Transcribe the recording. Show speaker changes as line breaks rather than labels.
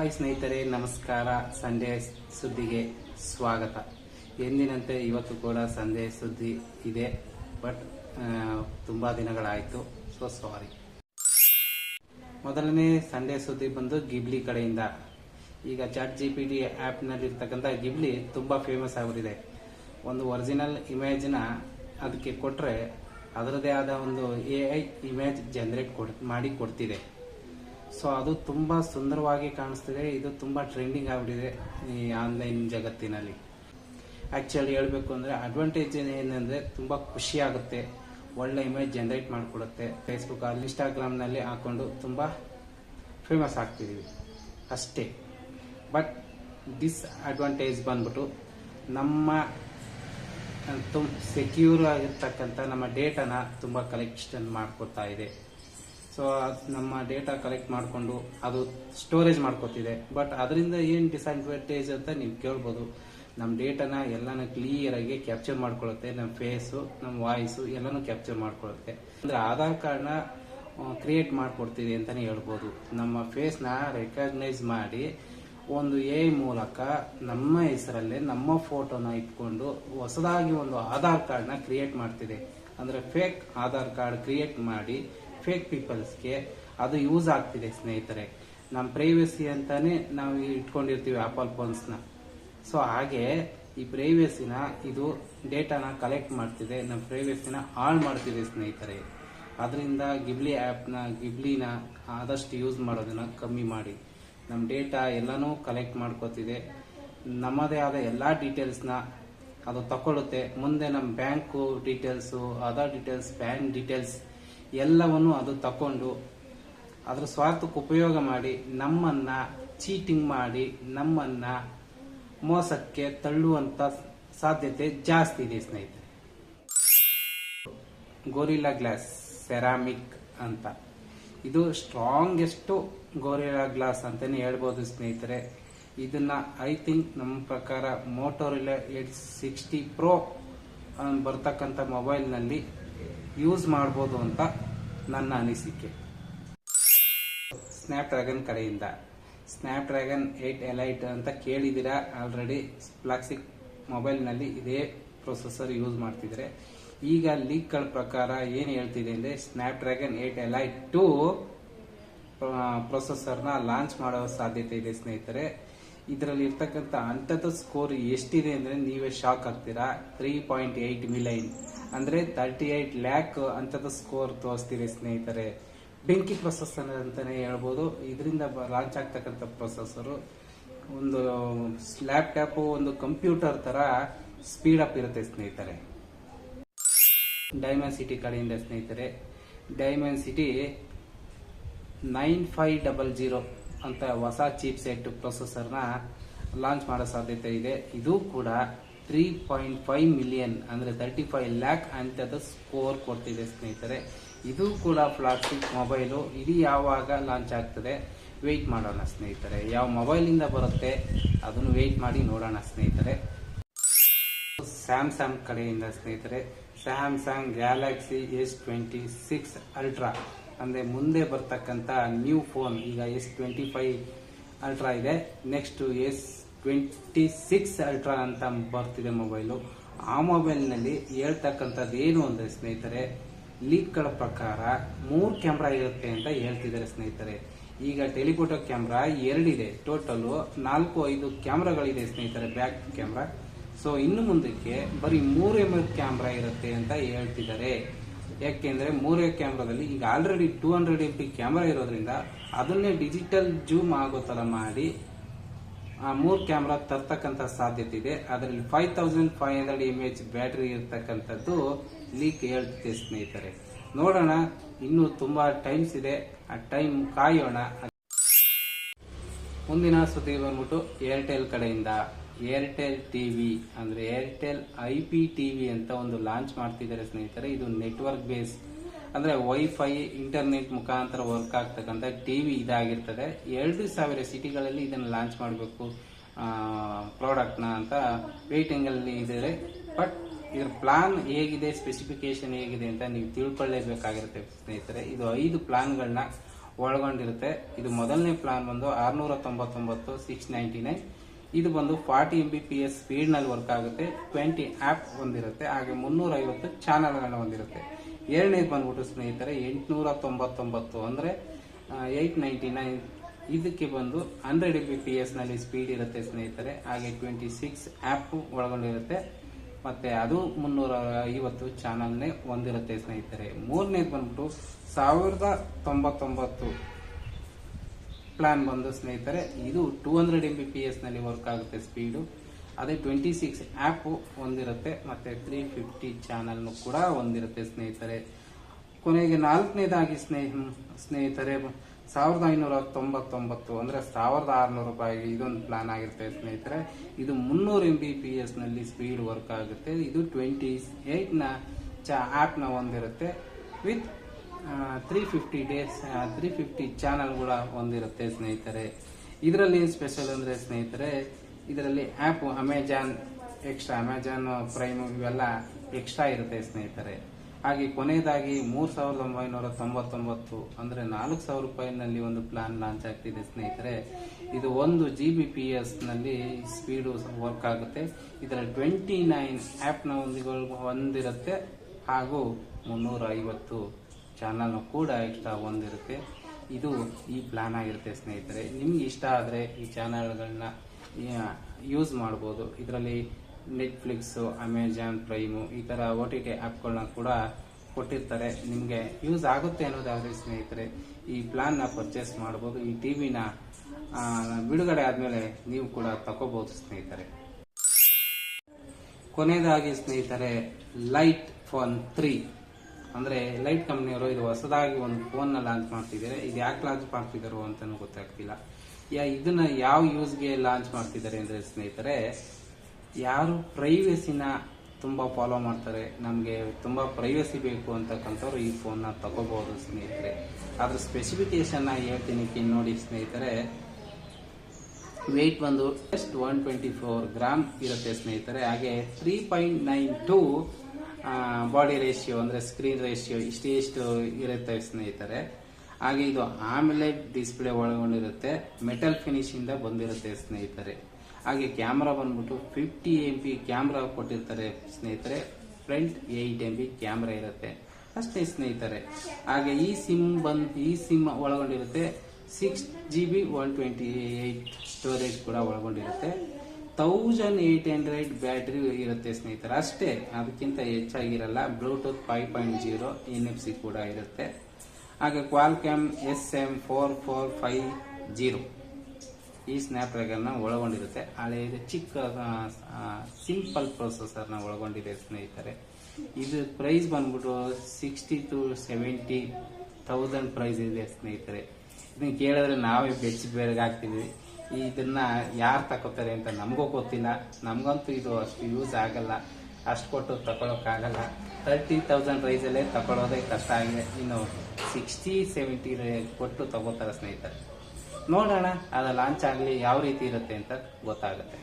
Hi ಸ್ನೇಹಿತರೆ, ನಮಸ್ಕಾರ. Sunday ಸುದ್ದಿಗೆ ಸ್ವಾಗತ. ಎಂದಿನಂತೆ ಇವತ್ತು ಕೂಡ ಸಂಡೇ ಸುದ್ದಿ ಇದೆ, ಬಟ್ ತುಂಬ ದಿನಗಳಾಯಿತು. ಸೊ ಸಾರಿ ಮೊದಲನೇ ಸಂಡೆ ಸುದ್ದಿ ಬಂದು ಗಿಬ್ಲಿ ಕಡೆಯಿಂದ. ಈಗ ಚಾಟ್ ಜಿ ಪಿ ಟಿ ಆ್ಯಪ್ನಲ್ಲಿರ್ತಕ್ಕಂಥ ಗಿಬ್ಲಿ ತುಂಬ ಫೇಮಸ್ ಆಗಿಬಿಟ್ಟಿದೆ. ಒಂದು ಒರಿಜಿನಲ್ ಇಮೇಜ್ನ ಅದಕ್ಕೆ ಕೊಟ್ಟರೆ ಅದರದೇ ಆದ ಒಂದು ಎ ಐ ಇಮೇಜ್ ಜನರೇಟ್ ಕೊಡ್, ಮಾಡಿ ಕೊಡ್ತಿದೆ. ಸೊ ಅದು ತುಂಬ ಸುಂದರವಾಗಿ ಕಾಣಿಸ್ತಿದೆ. ಇದು ತುಂಬ ಟ್ರೆಂಡಿಂಗ್ ಆಗಿಬಿಟ್ಟಿದೆ ಈ ಆನ್ಲೈನ್ ಜಗತ್ತಿನಲ್ಲಿ. ಆ್ಯಕ್ಚುಲಿ ಹೇಳಬೇಕು ಅಂದರೆ ಅಡ್ವಾಂಟೇಜ್ ಏನಂದರೆ ತುಂಬ ಖುಷಿ ಆಗುತ್ತೆ. ಒಳ್ಳೆ ಇಮೇಜ್ ಜನರೇಟ್ ಮಾಡಿಕೊಡುತ್ತೆ. ಫೇಸ್ಬುಕ್ ಅಲ್ಲಿ ಇನ್ಸ್ಟಾಗ್ರಾಮ್ನಲ್ಲಿ ಹಾಕೊಂಡು ತುಂಬ ಫೇಮಸ್ ಆಗ್ತಿದ್ದೀವಿ ಅಷ್ಟೇ. ಬಟ್ ಡಿಸ್ ಅಡ್ವಾಂಟೇಜ್ ಬಂದ್ಬಿಟ್ಟು ನಮ್ಮ ತುಂಬ ಸೆಕ್ಯೂರ್ ಆಗಿರ್ತಕ್ಕಂಥ ನಮ್ಮ ಡೇಟಾನ ತುಂಬ ಕಲೆಕ್ಷನ್ ಮಾಡ್ಕೊತಾ ಇದೆ. ಸೊ ನಮ್ಮ ಡೇಟಾ ಕಲೆಕ್ಟ್ ಮಾಡಿಕೊಂಡು ಅದು ಸ್ಟೋರೇಜ್ ಮಾಡ್ಕೋತಿದೆ. ಬಟ್ ಅದರಿಂದ ಏನು ಡಿಸ್ಅಡ್ವಾಂಟೇಜ್ ಅಂತ ನೀವು ಕೇಳ್ಬೋದು. ನಮ್ಮ ಡೇಟಾನ ಎಲ್ಲಾನು ಕ್ಲಿಯರಾಗಿ ಕ್ಯಾಪ್ಚರ್ ಮಾಡ್ಕೊಳ್ಳುತ್ತೆ ನಮ್ಮ ಫೇಸು ನಮ್ಮ ವಾಯ್ಸು ಎಲ್ಲನೂ ಕ್ಯಾಪ್ಚರ್ ಮಾಡ್ಕೊಳ್ಳುತ್ತೆ ಅಂದರೆ ಆಧಾರ್ ಕಾರ್ಡ್ನ ಕ್ರಿಯೇಟ್ ಮಾಡಿಕೊಡ್ತಿದೆ ಅಂತಲೇ ಹೇಳ್ಬೋದು. ನಮ್ಮ ಫೇಸ್ನ ರೆಕಗ್ನೈಸ್ ಮಾಡಿ ಒಂದು ಎ ಮೂಲಕ ನಮ್ಮ ಹೆಸರಲ್ಲೇ, ನಮ್ಮ ಫೋಟೋನ ಇಟ್ಕೊಂಡು ಹೊಸದಾಗಿ ಒಂದು ಆಧಾರ್ ಕಾರ್ಡ್ನ ಕ್ರಿಯೇಟ್ ಮಾಡ್ತಿದೆ. ಅಂದರೆ ಫೇಕ್ ಆಧಾರ್ ಕಾರ್ಡ್ ಕ್ರಿಯೇಟ್ ಮಾಡಿ ಫೇಕ್ ಪೀಪಲ್ಸ್ಗೆ ಅದು ಯೂಸ್ ಆಗ್ತಿದೆ ಸ್ನೇಹಿತರೆ. ನಮ್ಮ ಪ್ರೈವಸಿ ಅಂತಾನೆ ನಾವು ಇಟ್ಕೊಂಡಿರ್ತೀವಿ ಆಪಲ್ ಫೋನ್ಸ್ನ ಸೊ ಹಾಗೆ ಈ ಪ್ರೈವೇಸಿನ ಇದು ಡೇಟಾನ ಕಲೆಕ್ಟ್ ಮಾಡ್ತಿದೆ ನಮ್ಮ ಪ್ರೈವೇಸಿನ ಹಾಳು ಮಾಡ್ತಿದೆ ಸ್ನೇಹಿತರೆ. ಅದರಿಂದ ಗಿಬ್ಲಿ ಆ್ಯಪ್ನ ಗಿಬ್ಲಿನ ಆದಷ್ಟು ಯೂಸ್ ಮಾಡೋದನ್ನು ಕಮ್ಮಿ ಮಾಡಿ. ನಮ್ಮ ಡೇಟಾ ಎಲ್ಲನೂ ಕಲೆಕ್ಟ್ ಮಾಡ್ಕೋತಿದೆ. ನಮ್ಮದೇ ಆದ ಎಲ್ಲ ಡೀಟೇಲ್ಸ್ನ ಅದು ತಗೊಳ್ಳುತ್ತೆ ಮುಂದೆ ನಮ್ಮ bank details other details bank details ಎಲ್ಲವನ್ನು ಅದು ತಕೊಂಡು ಅದರ ಸ್ವಾರ್ಥಕ್ಕೆ ಉಪಯೋಗ ಮಾಡಿ ನಮ್ಮನ್ನ ಚೀಟಿಂಗ್ ಮಾಡಿ ನಮ್ಮನ್ನ ಮೋಸಕ್ಕೆ ತಳ್ಳುವಂತ ಸಾಧ್ಯತೆ ಜಾಸ್ತಿ ಇದೆ ಸ್ನೇಹಿತರೆ. ಗೋರಿಲ್ಲಾ ಗ್ಲಾಸ್ ಸೆರಾಮಿಕ್ ಅಂತ. ಇದು ಸ್ಟ್ರಾಂಗೆಸ್ಟ್ ಗೋರಿಲ್ಲಾ ಗ್ಲಾಸ್ ಅಂತಾನೆ ಹೇಳ್ಬೋದು ಸ್ನೇಹಿತರೆ. ಇದನ್ನ ಐ ಥಿಂಕ್ ನಮ್ಮ ಪ್ರಕಾರ ಮೋಟೋರಿಲ್ಲಾ ಏಟ್ ಸಿಕ್ಸ್ಟಿ ಪ್ರೋ ಬರ್ತಕ್ಕಂಥ ಮೊಬೈಲ್ನಲ್ಲಿ ಯೂಸ್ ಮಾಡ್ಬೋದು ಅಂತ ನನ್ನ ಅನಿಸಿಕೆ. ಸ್ನ್ಯಾಪ್ ಡ್ರ್ಯಾಗನ್ ಕಡೆಯಿಂದ. ಸ್ನ್ಯಾಪ್ ಡ್ರ್ಯಾಗನ್ ಏಟ್ ಎಲೈಟ್ ಅಂತ ಕೇಳಿದ್ದೀರಾ ಆಲ್ರೆಡಿ ಪ್ಲಾಕ್ಸಿಕ್ ಮೊಬೈಲ್ನಲ್ಲಿ ಇದೇ ಪ್ರೊಸೆಸರ್ ಯೂಸ್ ಮಾಡ್ತಿದ್ರೆ ಈಗ ಲೀಕ್ಗಳ ಪ್ರಕಾರ ಏನು ಹೇಳ್ತಿದೆ ಅಂದರೆ Snapdragon eight elite two ಪ್ರೊಸೆಸರ್ನ ಲಾಂಚ್ ಮಾಡೋ ಸಾಧ್ಯತೆ ಇದೆ ಸ್ನೇಹಿತರೆ. ಇದರಲ್ಲಿ ಇರ್ತಕ್ಕಂಥ ಅಂಥದ್ದು ಸ್ಕೋರ್ ಎಷ್ಟಿದೆ ಅಂದರೆ ನೀವೇ ಶಾಕ್ ಆಗ್ತೀರಾ? ತ್ರೀ ಪಾಯಿಂಟ್ ಏಯ್ಟ್ ಮಿಲೈನ್ ಅಂದರೆ ತರ್ಟಿ ಏಯ್ಟ್ ಲ್ಯಾಕ್ ಅಂಥದ್ದು ಸ್ಕೋರ್ ತೋರಿಸ್ತೀರಿ ಸ್ನೇಹಿತರೆ. ಬೆಂಕಿ ಪ್ರೊಸೆಸರ್ ಅಂತಲೇ ಹೇಳ್ಬೋದು. ಇದರಿಂದ ಲಾಂಚ್ ಆಗ್ತಕ್ಕಂಥ ಪ್ರೊಸೆಸರು ಒಂದು ಲ್ಯಾಪ್ಟಾಪು ಒಂದು ಕಂಪ್ಯೂಟರ್ ಥರ ಸ್ಪೀಡ್ ಅಪ್ ಇರುತ್ತೆ ಸ್ನೇಹಿತರೆ. ಡೈಮಂಡ್ ಸಿಟಿ ಕಡೆಯಿಂದ ಸ್ನೇಹಿತರೆ. Diamond city nine five double zero ಅಂತ ಹೊಸ ಚೀಪ್ ಸೆಟ್ ಪ್ರೊಸೆಸರ್ನ ಲಾಂಚ್ ಮಾಡೋ ಸಾಧ್ಯತೆ ಇದೆ. ಇದು ಕೂಡ ತ್ರೀ ಪಾಯಿಂಟ್ ಫೈವ್ ಮಿಲಿಯನ್ ಅಂದರೆ ತರ್ಟಿ ಫೈವ್ ಲ್ಯಾಕ್ ಅಂತದ ಸ್ಕೋರ್ ಕೊಡ್ತಿದೆ ಸ್ನೇಹಿತರೆ. ಇದು ಕೂಡ ಫ್ಲಾಗ್ಶಿಪ್ ಮೊಬೈಲು ಇದು ಯಾವಾಗ ಲಾಂಚ್ ಆಗ್ತದೆ? ವೆಯ್ಟ್ ಮಾಡೋಣ ಸ್ನೇಹಿತರೆ. ಯಾವ ಮೊಬೈಲಿಂದ ಬರುತ್ತೆ? ಅದನ್ನು ವೆಯ್ಟ್ ಮಾಡಿ ನೋಡೋಣ ಸ್ನೇಹಿತರೆ. ಸ್ಯಾಮ್ಸಂಗ್ ಕಡೆಯಿಂದ ಸ್ನೇಹಿತರೆ. Samsung Galaxy S twenty six Ultra ಅಂದರೆ ಮುಂದೆ ಬರ್ತಕ್ಕಂಥ ನ್ಯೂ ಫೋನ್ ಈಗ ಎಸ್ ಟ್ವೆಂಟಿ ಫೈವ್ ಅಲ್ಟ್ರಾ ಇದೆ. Next S twenty six Ultra ಅಂತ ಬರ್ತಿದೆ ಮೊಬೈಲು. ಆ ಮೊಬೈಲ್ನಲ್ಲಿ ಹೇಳ್ತಕ್ಕಂಥದ್ದು ಏನು ಅಂದರೆ ಸ್ನೇಹಿತರೆ, ಲೀಕ್ಗಳ ಪ್ರಕಾರ ಮೂರು ಕ್ಯಾಮ್ರಾ ಇರುತ್ತೆ ಅಂತ ಹೇಳ್ತಿದ್ದಾರೆ ಸ್ನೇಹಿತರೆ. ಈಗ ಟೆಲಿಫೋಟೋ ಕ್ಯಾಮ್ರಾ ಎರಡಿದೆ. ಟೋಟಲು ನಾಲ್ಕು ಐದು ಕ್ಯಾಮ್ರಾಗಳಿದೆ ಸ್ನೇಹಿತರೆ, ಬ್ಯಾಕ್ ಕ್ಯಾಮ್ರಾ. ಸೊ ಇನ್ನು ಮುಂದಕ್ಕೆ ಬರೀ ಮೂರು ಎಂ ಎಲ್ ಕ್ಯಾಮ್ರಾ ಇರುತ್ತೆ ಅಂತ ಹೇಳ್ತಿದ್ದಾರೆ. ಯಾಕೆಂದ್ರೆ ಮೂರೇ ಕ್ಯಾಮ್ರಾದಲ್ಲಿ ಈಗ already two hundred M P camera ಇರೋದ್ರಿಂದ ಅದನ್ನೇ ಡಿಜಿಟಲ್ ಜೂಮ್ ಆಗೋ ಥರ ಮಾಡಿ ಮೂರು ಕ್ಯಾಮ್ರಾ ತರ್ತಕ್ಕಂಥ ಸಾಧ್ಯತೆ ಇದೆ. ಅದರಲ್ಲಿ five thousand five hundred M H battery ಇರ್ತಕ್ಕಂಥದ್ದು ಲೀಕ್ ಹೇಳ್ತಿದೆ ಸ್ನೇಹಿತರೆ. ನೋಡೋಣ, ಇನ್ನೂ ತುಂಬಾ ಟೈಮ್ಸ್ ಇದೆ. ಆ ಟೈಮ್ ಕಾಯೋಣ. ಮುಂದಿನ ಸುದ್ದಿ ಬಂದ್ಬಿಟ್ಟು ಏರ್ಟೆಲ್ ಕಡೆಯಿಂದ. ಏರ್ಟೆಲ್ ಟಿವಿ ಅಂದ್ರೆ ಏರ್ಟೆಲ್ ಐ ಪಿ ಟಿವಿ ಅಂತ ಒಂದು ಲಾಂಚ್ ಮಾಡ್ತಿದ್ದಾರೆ ಸ್ನೇಹಿತರೆ. ಇದು ನೆಟ್ವರ್ಕ್ ಬೇಸ್ ಅಂದ್ರೆ ವೈಫೈ ಇಂಟರ್ನೆಟ್ ಮುಖಾಂತರ ವರ್ಕ್ ಆಗ್ತಕ್ಕಂಥ ಟಿವಿ ಇದಾಗಿರ್ತದೆ. ಎರಡು ಸಾವಿರ ಸಿಟಿಗಳಲ್ಲಿ ಇದನ್ನು ಲಾಂಚ್ ಮಾಡಬೇಕು ಪ್ರಾಡಕ್ಟ್ನ ಅಂತ ವೇಟಿಂಗ್ ಅಲ್ಲಿ ಇದ್ದಾರೆ ಬಟ್ ಇದ್ರ ಪ್ಲಾನ್ ಹೇಗಿದೆ ಸ್ಪೆಸಿಫಿಕೇಶನ್ ಹೇಗಿದೆ ಅಂತ ನೀವು ತಿಳ್ಕೊಳ್ಳೇಬೇಕಾಗಿರುತ್ತೆ ಸ್ನೇಹಿತರೆ. ಇದು ಐದು ಪ್ಲಾನ್ಗಳನ್ನ ಒಳಗೊಂಡಿರುತ್ತೆ. ಇದು ಮೊದಲನೇ ಪ್ಲಾನ್ ಬಂದು ಆರುನೂರ ತೊಂಬತ್ತೊಂಬತ್ತು ಸಿಕ್ಸ್ ನೈಂಟಿ ನೈನ್ ಇದು ಬಂದು forty M B P S ಸ್ಪೀಡ್ನಲ್ಲಿ work ಆಗುತ್ತೆ. ಟ್ವೆಂಟಿ ಆ್ಯಪ್ ಹೊಂದಿರುತ್ತೆ ಹಾಗೆ ಮುನ್ನೂರೈವತ್ತು ಚಾನಲ್ಗಳನ್ನ ಹೊಂದಿರುತ್ತೆ ಎರಡನೇದು ಬಂದ್ಬಿಟ್ಟು ಸ್ನೇಹಿತರೆ ಎಂಟುನೂರ ತೊಂಬತ್ತೊಂಬತ್ತು ಅಂದರೆ ಏಯ್ಟ್ ನೈಂಟಿ ನೈನ್ ಇದಕ್ಕೆ ಬಂದು ಹಂಡ್ರೆಡ್ ಬಿ ಪಿ ಎಸ್ನಲ್ಲಿ ಸ್ಪೀಡ್ ಇರುತ್ತೆ ಸ್ನೇಹಿತರೆ. ಹಾಗೆ ಟ್ವೆಂಟಿ ಸಿಕ್ಸ್ ಆ್ಯಪ್ ಒಳಗೊಂಡಿರುತ್ತೆ. ಮತ್ತು ಅದು ಮುನ್ನೂರ ಐವತ್ತು ಚಾನಲ್ನೇ ಹೊಂದಿರುತ್ತೆ ಸ್ನೇಹಿತರೆ. ಮೂರನೇದು ಬಂದ್ಬಿಟ್ಟು ಸಾವಿರದ ತೊಂಬತ್ತೊಂಬತ್ತು ಪ್ಲ್ಯಾನ್ ಬಂದು ಸ್ನೇಹಿತರೆ, ಇದು two hundred M B P ಎಸ್ನಲ್ಲಿ work ಆಗುತ್ತೆ ಸ್ಪೀಡು ಅದೇ ಟ್ವೆಂಟಿ ಸಿಕ್ಸ್ ಆ್ಯಪ್ ಹೊಂದಿರುತ್ತೆ ಮತ್ತು ತ್ರೀ ಫಿಫ್ಟಿ ಚಾನಲ್ನು ಕೂಡ ಹೊಂದಿರುತ್ತೆ ಸ್ನೇಹಿತರೆ. ಕೊನೆಗೆ ನಾಲ್ಕನೇದಾಗಿ ಸ್ನೇಹ, ಸ್ನೇಹಿತರೆ, ಸಾವಿರದ ಐನೂರ ತೊಂಬತ್ತೊಂಬತ್ತು ಅಂದರೆ ಸಾವಿರದ ಆರುನೂರು ರೂಪಾಯಿಗೆ ಇದೊಂದು ಪ್ಲಾನ್ ಆಗಿರುತ್ತೆ ಸ್ನೇಹಿತರೆ. ಇದು ಮುನ್ನೂರು ಎಂ ಬಿ ಪಿ ಎಸ್ನಲ್ಲಿ ಸ್ಪೀಡ್ ವರ್ಕ್ ಆಗುತ್ತೆ. ಇದು ಟ್ವೆಂಟಿ ಏಯ್ಟ್ನ ಚ ಚಾ ಆ್ಯಪ್ ಹೊಂದಿರುತ್ತೆ with three fifty days three fifty ಚಾನಲ್ಗಳ ಹೊಂದಿರುತ್ತೆ ಸ್ನೇಹಿತರೆ. ಇದರಲ್ಲಿ ಏನು ಸ್ಪೆಷಲ್ ಅಂದರೆ ಸ್ನೇಹಿತರೆ ಇದರಲ್ಲಿ app Amazon extra Amazon Prime ಇವೆಲ್ಲ ಎಕ್ಸ್ಟ್ರಾ ಇರುತ್ತೆ ಸ್ನೇಹಿತರೆ. ಹಾಗೆ ಕೊನೆಯದಾಗಿ ಮೂರು ಸಾವಿರದ ಒಂಬೈನೂರ ತೊಂಬತ್ತೊಂಬತ್ತು ಅಂದರೆ ನಾಲ್ಕು ಸಾವಿರ ರೂಪಾಯಿನಲ್ಲಿ ಒಂದು ಪ್ಲಾನ್ ಲಾಂಚ್ ಆಗ್ತಿದೆ ಸ್ನೇಹಿತರೆ. ಇದು ಒಂದು ಜಿ ಬಿ ಪಿ ಎಸ್ನಲ್ಲಿ ಸ್ಪೀಡು ವರ್ಕ್ ಆಗುತ್ತೆ. ಇದರ ಟ್ವೆಂಟಿ ನೈನ್ ಆ್ಯಪ್ನ ಹೊಂದಿಗಳು ಹೊಂದಿರುತ್ತೆ ಹಾಗೂ ಮುನ್ನೂರ ಐವತ್ತು ಚಾನಲ್ ಕೂಡ ಎಕ್ಸ್ಟ್ರಾ ಹೊಂದಿರುತ್ತೆ ಇದು ಈ ಪ್ಲಾನ್ ಆಗಿರುತ್ತೆ ಸ್ನೇಹಿತರೆ. ನಿಮ್ಗೆ ಇಷ್ಟ ಆದರೆ ಈ ಚಾನಲ್ಗಳನ್ನ ಯೂಸ್ ಮಾಡ್ಬೋದು. ಇದರಲ್ಲಿ ನೆಟ್ಫ್ಲಿಕ್ಸು ಅಮೆಜಾನ್ ಪ್ರೈಮು ಈ ಥರ ಓ ಟಿ ಟಿ ಆ್ಯಪ್ಗಳನ್ನ ಕೂಡ ಕೊಟ್ಟಿರ್ತಾರೆ. ನಿಮಗೆ ಯೂಸ್ ಆಗುತ್ತೆ ಅನ್ನೋದಾದರೆ ಸ್ನೇಹಿತರೆ, ಈ ಪ್ಲ್ಯಾನ್ನ ಪರ್ಚೇಸ್ ಮಾಡ್ಬೋದು. ಈ ಟಿ ವಿನ ಬಿಡುಗಡೆ ಆದಮೇಲೆ ನೀವು ಕೂಡ ತಗೋಬೋದು ಸ್ನೇಹಿತರೆ. ಕೊನೆಯದಾಗಿ ಸ್ನೇಹಿತರೆ ಲೈಟ್ ಫೋನ್ ತ್ರೀ ಅಂದ್ರೆ ಲೈಟ್ ಕಂಪ್ನಿಯವರು ಇದು ಹೊಸದಾಗಿ ಒಂದು ಫೋನ್ನ ಲಾಂಚ್ ಮಾಡ್ತಿದ್ದಾರೆ. ಇದು ಯಾಕೆ ಲಾಂಚ್ ಮಾಡ್ತಿದ್ದಾರೋ ಅಂತಲೂ ಗೊತ್ತಾಗ್ತಿಲ್ಲ. ಯಾ ಇದನ್ನ ಯಾವ ಯೂಸ್ಗೆ ಲಾಂಚ್ ಮಾಡ್ತಿದ್ದಾರೆ ಅಂದ್ರೆ ಸ್ನೇಹಿತರೆ, ಯಾರು ಪ್ರೈವೇಸಿನ ತುಂಬಾ ಫಾಲೋ ಮಾಡ್ತಾರೆ, ನಮಗೆ ತುಂಬಾ ಪ್ರೈವಸಿ ಬೇಕು ಅಂತಕ್ಕಂಥವ್ರು ಈ ಫೋನ್ನ ತಗೋಬಹುದು ಸ್ನೇಹಿತರೆ. ಅದ್ರ ಸ್ಪೆಸಿಫಿಕೇಶನ್ ಹೇಳ್ತೀನಿ ನೋಡಿ ಸ್ನೇಹಿತರೆ. ವೆಯ್ಟ್ ಬಂದು just one twenty four gram ಇರುತ್ತೆ ಸ್ನೇಹಿತರೆ. ಹಾಗೆ three point nine two body ratio ಅಂದ್ರೆ ಸ್ಕ್ರೀನ್ ರೇಷಿಯೋ ಇಷ್ಟೇ ಇಷ್ಟು ಇರುತ್ತೆ ಸ್ನೇಹಿತರೆ. ಹಾಗೆ ಇದು ಆಮೇಲೆ ಡಿಸ್ಪ್ಲೇ ಒಳಗೊಂಡಿರುತ್ತೆ, ಮೆಟಲ್ ಫಿನಿಶ್ ಇಂದ ಬಂದಿರುತ್ತೆ ಸ್ನೇಹಿತರೆ. ಹಾಗೆ ಕ್ಯಾಮ್ರಾ ಬಂದ್ಬಿಟ್ಟು ಫಿಫ್ಟಿ ಎಂ ಪಿ ಕ್ಯಾಮ್ರಾ ಕೊಟ್ಟಿರ್ತಾರೆ ಸ್ನೇಹಿತರೆ. Front eight M B camera ಇರುತ್ತೆ. ಅಷ್ಟೇ ಸ್ನೇಹಿತರೆ. ಹಾಗೆ ಈ ಸಿಮ್ ಬಂದ್, ಈ ಸಿಮ್ ಒಳಗೊಂಡಿರುತ್ತೆ six G B one twenty eight storage ಕೂಡ ಒಳಗೊಂಡಿರುತ್ತೆ. ತೌಸಂಡ್ ಏಯ್ಟ್ ಹಂಡ್ರೆಡ್ ಬ್ಯಾಟ್ರಿ ಇರುತ್ತೆ ಸ್ನೇಹಿತರೆ. ಅಷ್ಟೇ, ಅದಕ್ಕಿಂತ ಹೆಚ್ಚಾಗಿರಲ್ಲ Bluetooth five point zero N F C ಕೂಡ ಇರುತ್ತೆ. ಹಾಗೆ Qualcomm S M four four five zero ಈ ಸ್ನ್ಯಾಪ್ ಡ್ರ್ಯಾಗನ್ನ ಒಳಗೊಂಡಿರುತ್ತೆ ಹಳೆಯದು ಚಿಕ್ಕ ಸಿಂಪಲ್ ಪ್ರೊಸೆಸರ್ನ ಒಳಗೊಂಡಿದೆ ಸ್ನೇಹಿತರೆ. ಇದು ಪ್ರೈಸ್ ಬಂದ್ಬಿಟ್ಟು sixty to seventy thousand price ಇದೆ ಸ್ನೇಹಿತರೆ. ಇದನ್ನು ಕೇಳಿದ್ರೆ ನಾವೇ ಬೆಚ್ಚಿ ಹಾಕ್ತಿದ್ವಿ ಇದನ್ನ ಯಾರು ತಗೋತಾರೆ ಅಂತ ನಮಗೂ ಗೊತ್ತಿಲ್ಲ. ನಮಗಂತೂ ಇದು ಅಷ್ಟು ಯೂಸ್ ಆಗಲ್ಲ. ಅಷ್ಟು ಕೊಟ್ಟು ತಗೊಳಕ್ಕಾಗಲ್ಲ ತರ್ಟಿ ತೌಸಂಡ್ ಪ್ರೈಸಲ್ಲೇ ತಗೊಳ್ಳೋದೇ ಕಷ್ಟ ಆಗಿದೆ. ಇನ್ನು ಸಿಕ್ಸ್ಟಿ ಸೆವೆಂಟಿ ಕೊಟ್ಟು ತಗೋತಾರೆ ಸ್ನೇಹಿತರೆ. ನೋಡೋಣ ಅದು ಲಾಂಚ್ ಆಗಲಿ ಯಾವ ರೀತಿ ಇರುತ್ತೆ ಅಂತ ಗೊತ್ತಾಗುತ್ತೆ.